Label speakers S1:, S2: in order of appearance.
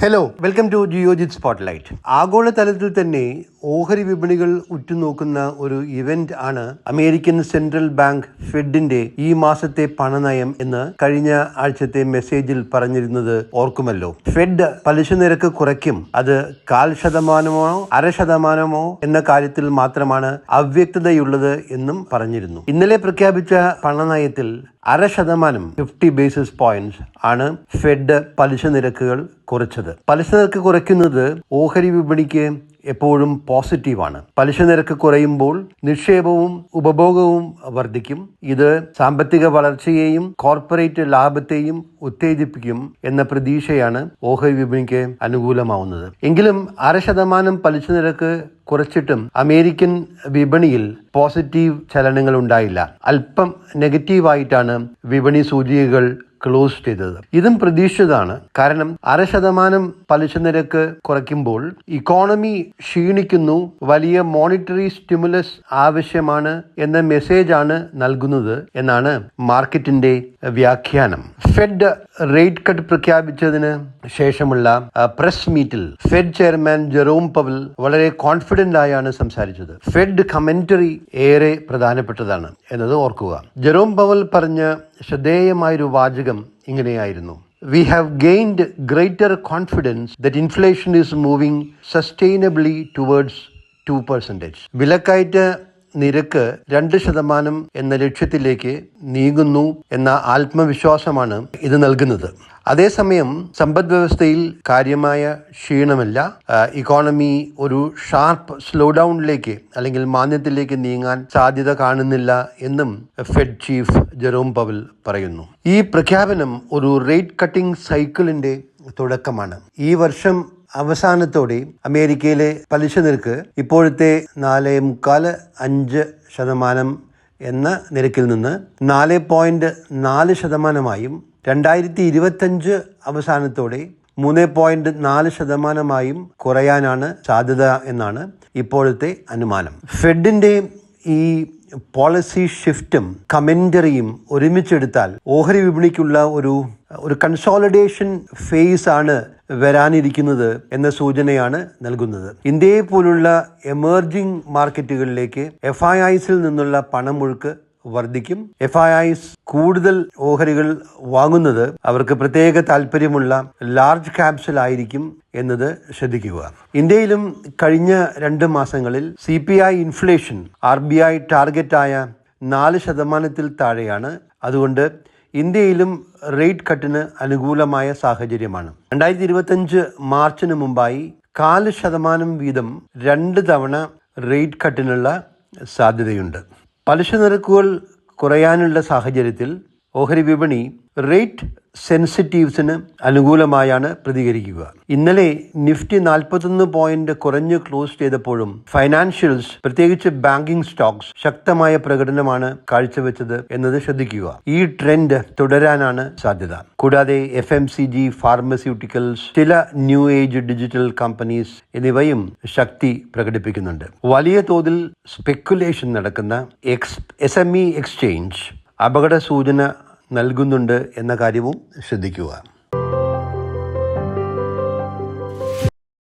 S1: hello welcome to Geojit spotlight ആഗോളതലത്തിൽ തന്നെ ഓഹരി വിപണികൾ ഉറ്റുനോക്കുന്ന ഒരു ഇവന്റ് ആണ് അമേരിക്കൻ സെൻട്രൽ ബാങ്ക് ഫെഡിന്റെ ഈ മാസത്തെ പണനയം എന്ന് കഴിഞ്ഞ ആഴ്ചത്തെ മെസ്സേജിൽ പറഞ്ഞിരുന്നത് ഓർക്കുമല്ലോ. ഫെഡ് പലിശ നിരക്ക് കുറയ്ക്കും. അത് കാൽ ശതമാനമോ അര ശതമാനമോ എന്ന കാര്യത്തിൽ മാത്രമാണ് അവ്യക്തതയുള്ളത് എന്നും പറഞ്ഞിരുന്നു. ഇന്നലെ പ്രഖ്യാപിച്ച പണനയത്തിൽ അര ശതമാനം ഫിഫ്റ്റി ബേസിസ് പോയിന്റ്സ് ആണ് ഫെഡ് പലിശ നിരക്കുകൾ കുറച്ചത്. പലിശ നിരക്ക് കുറയ്ക്കുന്നത് ഓഹരി വിപണിക്ക് എപ്പോഴും പോസിറ്റീവാണ്. പലിശ നിരക്ക് കുറയുമ്പോൾ നിക്ഷേപവും ഉപഭോഗവും വർദ്ധിക്കും. ഇത് സാമ്പത്തിക വളർച്ചയെയും കോർപ്പറേറ്റ് ലാഭത്തെയും ഉത്തേജിപ്പിക്കും എന്ന പ്രതീക്ഷയാണ് ഓഹരി വിപണിക്ക് അനുകൂലമാവുന്നത്. എങ്കിലും അര ശതമാനം പലിശ നിരക്ക് കുറച്ചിട്ടും അമേരിക്കൻ വിപണിയിൽ പോസിറ്റീവ് ചലനങ്ങൾ ഉണ്ടായില്ല. അല്പം നെഗറ്റീവായിട്ടാണ് വിപണി സൂചികകൾ ക്ലോസ് ചെയ്തത്. ഇതും പ്രതീക്ഷിച്ചതാണ്. കാരണം അര ശതമാനം പലിശ നിരക്ക് കുറയ്ക്കുമ്പോൾ ഇക്കോണമി ക്ഷീണിക്കുന്നു വലിയ മോണിറ്ററി സ്റ്റിമുലസ് ആവശ്യമാണ് എന്ന മെസ്സേജ് ആണ് നൽകുന്നത് എന്നാണ് മാർക്കറ്റിന്റെ വ്യാഖ്യാനം. ഫെഡ് റേറ്റ് കട്ട് പ്രഖ്യാപിച്ചതിന് ശേഷമുള്ള പ്രസ് മീറ്റിൽ ഫെഡ് ചെയർമാൻ ജെറോം പവൽ വളരെ കോൺഫിഡന്റ് ആയാണ് സംസാരിച്ചത്. ഫെഡ് കമന്ററി ഏറെ പ്രധാനപ്പെട്ടതാണ് എന്നത് ഓർക്കുക. ജെറോം പവൽ പറഞ്ഞ ശ്രദ്ധേയമായൊരു വാചകം ഇങ്ങനെയായിരുന്നു. We have gained greater confidence that inflation is moving sustainably towards two percentage വിലക്കയറ്റ നിരക്ക് രണ്ട് ശതമാനം എന്ന ലക്ഷ്യത്തിലേക്ക് നീങ്ങുന്നു എന്ന ആത്മവിശ്വാസമാണ് ഇത് നൽകുന്നത്. അതേസമയം സമ്പദ് വ്യവസ്ഥയിൽ കാര്യമായ ക്ഷീണമില്ല. ഇക്കോണമി ഒരു ഷാർപ്പ് സ്ലോ ഡൗണിലേക്ക് അല്ലെങ്കിൽ മാന്യത്തിലേക്ക് നീങ്ങാൻ സാധ്യത കാണുന്നില്ല എന്നും ഫെഡ് ചീഫ് ജെറോം പവൽ പറയുന്നു. ഈ പ്രഖ്യാപനം ഒരു റേറ്റ് കട്ടിംഗ് സൈക്കിളിന്റെ തുടക്കമാണ്. ഈ വർഷം അവസാനത്തോടെ അമേരിക്കയിലെ പലിശ നിരക്ക് ഇപ്പോഴത്തെ നാല് മുക്കാൽ അഞ്ച് ശതമാനം എന്ന നിരക്കിൽ നിന്ന് നാല് പോയിന്റ് നാല് ശതമാനമായും രണ്ടായിരത്തി ഇരുപത്തഞ്ച് അവസാനത്തോടെ മൂന്ന് പോയിന്റ് നാല് ശതമാനമായും കുറയാനാണ് സാധ്യത എന്നാണ് ഇപ്പോഴത്തെ അനുമാനം. ഫെഡിന്റെ ഈ പോളിസി ഷിഫ്റ്റും കമന്ററിയും ഒരുമിച്ചെടുത്താൽ ഓഹരി വിപണിക്കുള്ള ഒരു ഒരു കൺസോളിഡേഷൻ ഫേസ് ആണ് വരാനിരിക്കുന്നത് എന്ന സൂചനയാണ് നൽകുന്നത്. ഇന്ത്യയെ പോലുള്ള എമേർജിംഗ് മാർക്കറ്റുകളിലേക്ക് എഫ് ഐ ഐസിൽ നിന്നുള്ള പണമൊഴുക്ക് വർദ്ധിക്കും. എഫ് ഐ ഐസ് കൂടുതൽ ഓഹരികൾ വാങ്ങുന്നത് അവർക്ക് പ്രത്യേക താല്പര്യമുള്ള ലാർജ് ക്യാപ്സിലായിരിക്കും എന്നത് ശ്രദ്ധിക്കുക. ഇന്ത്യയിലും കഴിഞ്ഞ രണ്ട് മാസങ്ങളിൽ C P I inflation R B I ടാർഗറ്റായ നാല് ശതമാനത്തിൽ താഴെയാണ്. അതുകൊണ്ട് ഇന്ത്യയിലും റേറ്റ് കട്ടിന് അനുകൂലമായ സാഹചര്യമാണ്. രണ്ടായിരത്തി ഇരുപത്തഞ്ച് മാർച്ചിന് മുമ്പായി കാൽ ശതമാനം വീതം രണ്ട് തവണ റേറ്റ് കട്ടിനുള്ള സാധ്യതയുണ്ട്. പലിശ നിരക്കുകൾ കുറയാനുള്ള സാഹചര്യത്തിൽ ഓഹരി വിപണി റേറ്റ് സെൻസിറ്റീവ്സിന് അനുകൂലമായാണ് പ്രതികരിക്കുക. ഇന്നലെ നിഫ്റ്റി നാൽപ്പത്തൊന്ന് പോയിന്റ് കുറഞ്ഞ് ക്ലോസ് ചെയ്തപ്പോഴും ഫൈനാൻഷ്യൽസ് പ്രത്യേകിച്ച് ബാങ്കിംഗ് സ്റ്റോക്സ് ശക്തമായ പ്രകടനമാണ് കാഴ്ചവെച്ചത് എന്നത് ശ്രദ്ധിക്കുക. ഈ ട്രെൻഡ് തുടരാനാണ് സാധ്യത. കൂടാതെ F M C G pharmaceuticals ചില ന്യൂ ഏജ് ഡിജിറ്റൽ കമ്പനീസ് എന്നിവയും ശക്തി പ്രകടിപ്പിക്കുന്നുണ്ട്. വലിയ തോതിൽ സ്പെക്കുലേഷൻ നടക്കുന്ന X S M E exchange അപകട സൂചന നൽകുന്നുണ്ട് എന്ന കാര്യവും ശ്രദ്ധിക്കുക.